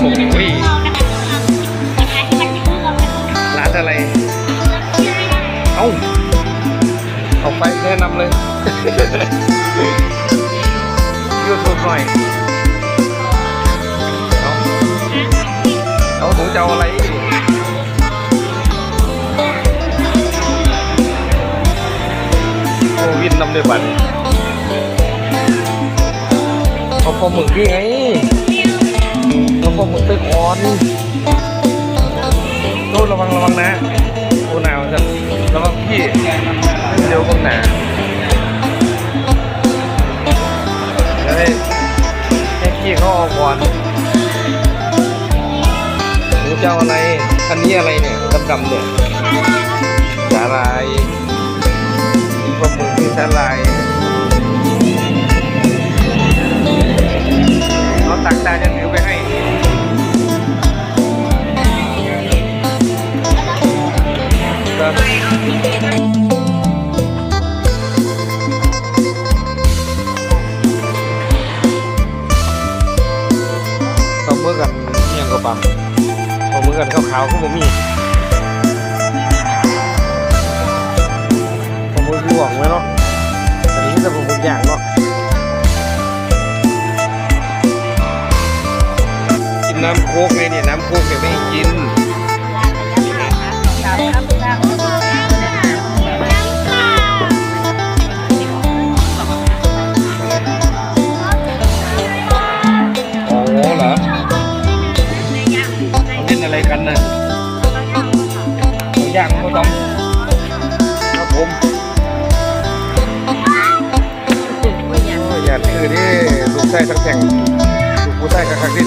โอ้ยร้านอะไร เอ้าเอาไปแนะนำเลยยูทูบหน่อยเอาเอาหนูจะเอาอะไรโอ้วินนำเด้วยบัตรเอาพอหมึกนี่ไง เอาพอหมึกไปก่อนโน้ระวังระวังนะโอ้หนาวจังระวังพี่เดี๋ยวก็หนาเลยวให้ให้พี่เขาเอาก่อนหนูจะเอาอะไร อันนี้อะไรเนี่ยดำๆเนี่ยสาลายพวกมึงมีสลายเขาตักจานยันวิวไปให้ นน้ำโคกไงเนี่ยน้ำโคกเนี่ยไม่ให้กินอ๋อเหรอเขาเล่นอะไรกันน่ะเขาย่างเขาต้มครับผมโอ้ยอย่าถือดิลูกไส้ทั้งแข่งลูกผู้ไส้กระคักดิ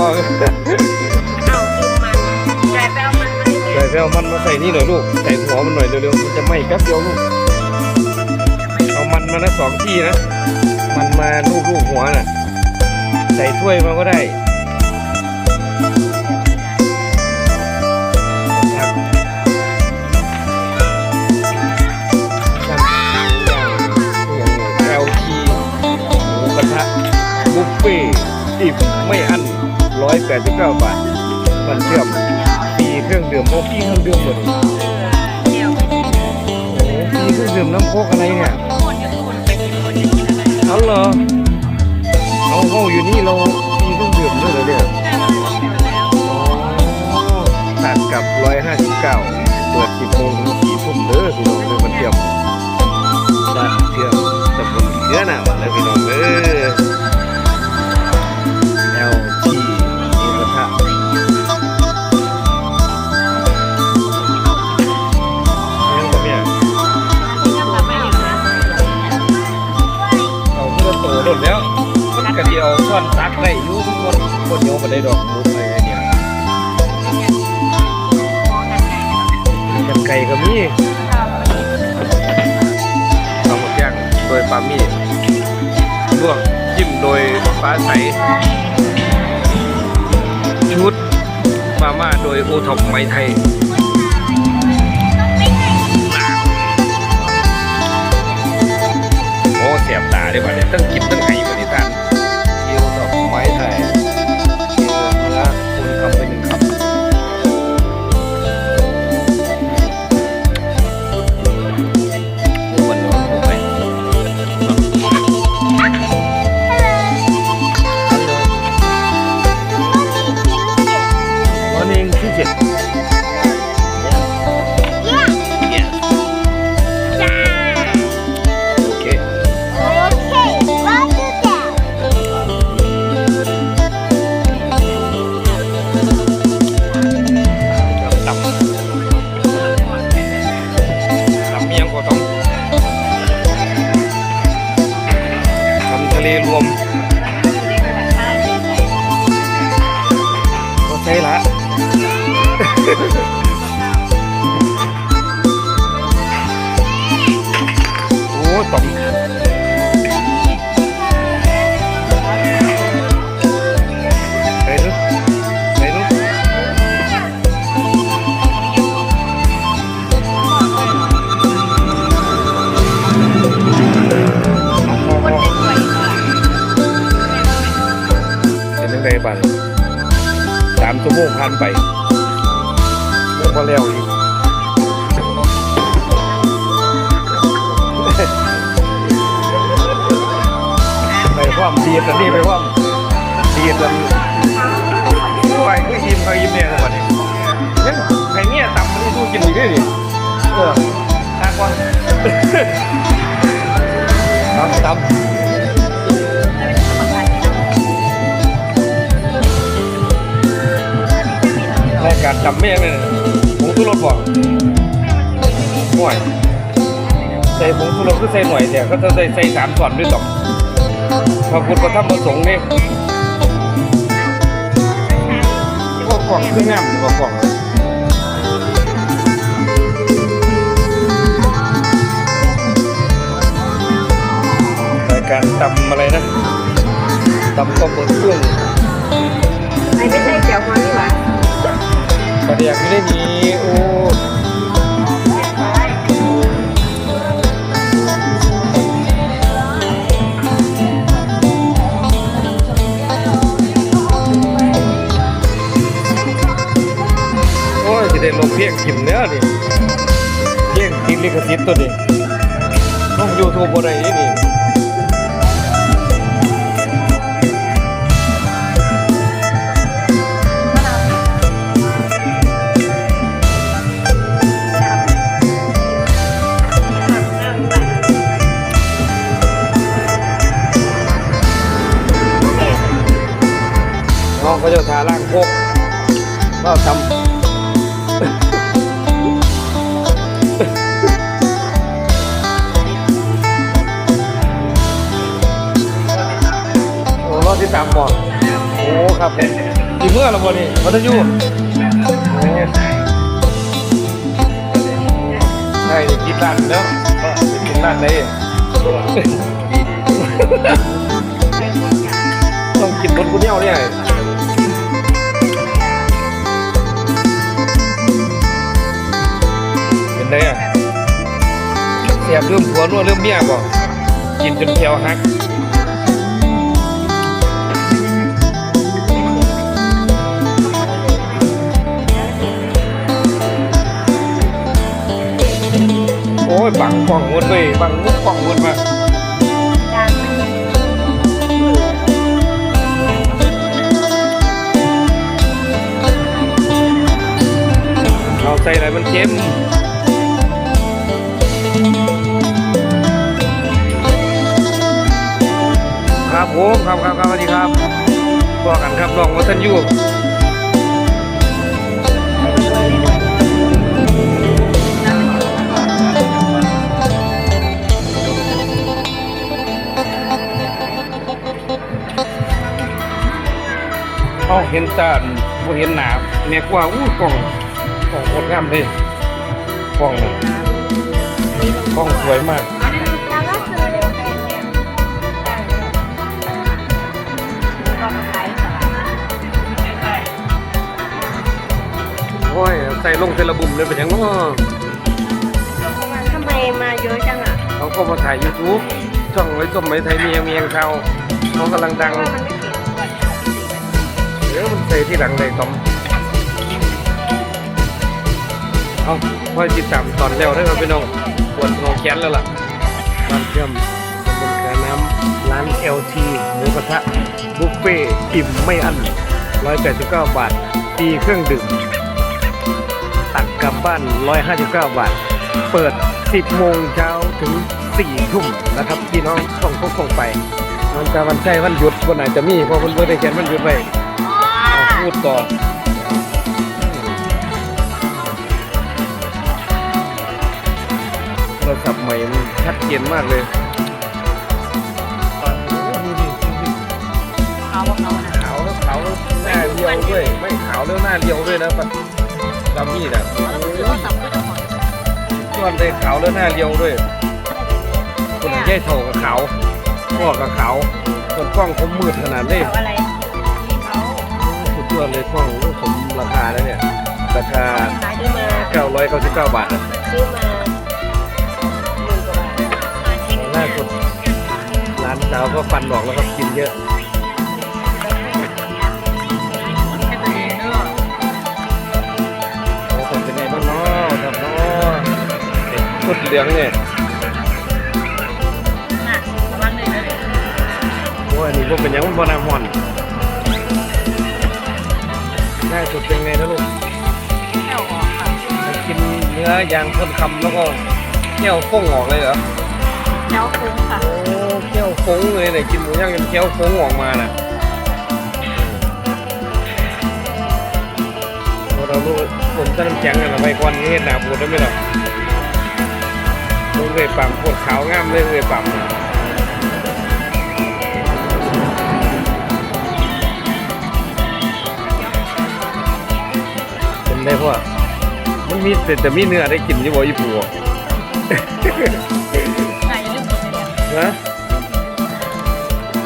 พ่อใส่แปวมันมาใส่นี่หน่อยลูก ใส่หัวมันหน่อยเร็วๆ มันจะไหม้แป๊บเดียวลูก เอามันมานะสองที่นะ มันมาลูกลูกหัวน่ะ ใส่ถ้วยมาก็ได้ครับอย่าง LT หมูกระทะบุฟเฟ่ต์อิ่มไม่อั้น 189 บาทมันเชื่อมฟรีเครื่องดื่มโอ้ฟรีเครื่องดื่มหมดโอ้ฟรีเครื่องดื่มน้ำโคกอะไรเนี่ยเอาเหรอเอาเอาอยู่นี่เราฟรีเครื่องดื่มด้วยเหรอเนี่ยตัดกับ 159 เปิด10โมงถึง4ทุ่มเด้อพี่น้องเลยมันเชื่อมบ้านเชื่อมตำบลเชื้อหนาแล้วพี่น้องเออแอ เพื่อโตโดแล้วมันกระเดียวช้อนตักได้อยู่ทุกคนคนโยมมาได้ดอกมุกอะไรเนี่ยกันไก่ก็มีปลาหมึกย่างโดยปามี่ลวกจิ้มโดยฟ้าใส ชุดมาม่าโดยโอท็อปไม้ไทย ได้ป่ะเนี่ยต้องคิดต้องไห้ บ้างสามชั่วโมงผ่านไปยังบ่แล้วอีกไปความเดียดอันนี้ไปความเดียดอันไปคือยิ้มเขายิ้มเนี่ยวันนี้ยังไข่เนี่ยต่ำมันสู้กินอีกด้วยดิ จำแม่งเลยผงทุรสบอกหน่วยใส่ผงทุรสก็ใส่หน่อยเนี่ยก็จะใส่ใส่สามส่วนด้วยต่อพระพุทธพระธรรมพระสงฆ์นี่พวกล่องเครื่องน้ำหรือว่ากล่องรายการตำอะไรนะตำก็เปิดเครื่อง ลิขสิทธิ์ตัวนี้ลงยูทูบอะไรนี่ น้องก็จะทาล่างโคกก็ทำ ที่สามบอดโอ้ครับกี่เมื่อและบ่นี่วัตยุใช่กินร้านเนาะกินร้านไหนต้องกินบนกุเนียเนี่ยเป็นไงอะเสียบเริ่มผัวนัวเริ่มเมียบ่กินจนแถวหัก ยบังกล่องหมดเลยบังมุกกล่องหมดมาจานมันเราใส่อะไรมันเค็มครับผมครับครับครับสวัสดีครับบอกกันครับลองวัฒนยู เขาเห็นตาบ่เห็นหนาแม่กว่าอู้กล่องกล่องโคตรงามเลยกล่องน่ะกล่องสวยมากแล้วก็คือเดี๋ยวแม่เนี่ยก็มาขายสาโอ้ยใส่ลงเทระบุมเลยเป็นหยังเนาะทำไมมาเยอะจังอะเขาก็มาถ่าย YouTube ช่องไว้ส้มไว้ไทยเมียงเมียงเขาเขากำลังดัง เดี๋ยวมันใส่ที่หลังเลยตอมเอาพอติดตามตอนแล้วได้ครับพี่น้องปวดงอแขนแล้วล่ะร้านเชื่อมตำบลกระน้ำร้าน LT หมูกระทะบุฟเฟ่อิ่มไม่อั้น189 บาทฟรีเครื่องดื่มตักกลับบ้าน 159 บาท เปิด 10 โมงเช้าถึง 4 ทุ่มนะครับพี่น้องต้องพกส่งไปมันจะวันใช่วันหยุดวันไหนจะมีเพราะมันเบอร์ได้เขียนวันหยุดไป พูดต่อโทรศัพท์ใหม่มันชัดเจนมากเลยเขาว่าเขาน่ะขาวแล้วขาวแล้วหน้าเรียวด้วย ไม่ขาวแล้วหน้าเรียวด้วยนะปัดดำนี่นะคือว่าสับก็จะหอมย้อนเลยขาวแล้วหน้าเรียวด้วย คนไหนแย่โถกับขาวพ่อกับขาวส่วนกล้องผมมืดขนาดนี้ วในห้องผมราคาแล้วเนี่ย ราคา ซื้า999 บาก้าหมื่กว่าบาทล่าสุดร้านสาวก็ฟันหอกแล้วก็กินเยอะ โอ้ผมเป็นไงบ้างน้อครับน้อพุดเหลืองเนี่ย น่ะรวังหน่อยนะโอ้ยอันนี้พวกเป็นยังมันบอนำหอน สุดเป็นไงนะลูกแค่ออกค่ะไปกินเนื้อย่างพ่นคำแล้วก็เคี่ยวฟงออกเลยเหรอแล้วคุ้มค่ะ โอ้เคี่ยวฟงเลยเนี่ยกินหมูย่างจนเคี่ยวฟงออกมาน่ะโอ้เราลูกผมจะน้ำแข็งกันเอาไว้ก่อนนี่เห็นหนาบูดได้ไหมล่ะมึงเลยปั๊มปวดขาวงามเลยเลยปั๊ม ได้พ่อมันมีแต่แต่มีเนื้อได้กินอยู่บ่อีปูอะไก่ลืมตัวเลยนะ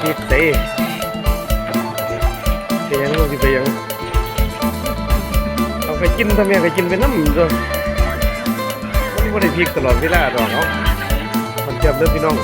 คิดเต้ไปยังลูกสิไปยังเอาไปกินทำยังไปกินไปน้ำด้วยมันไม่ได้พริกตลอดเวลาดอกเนาะมันเจ็บเด้อพี่น้อง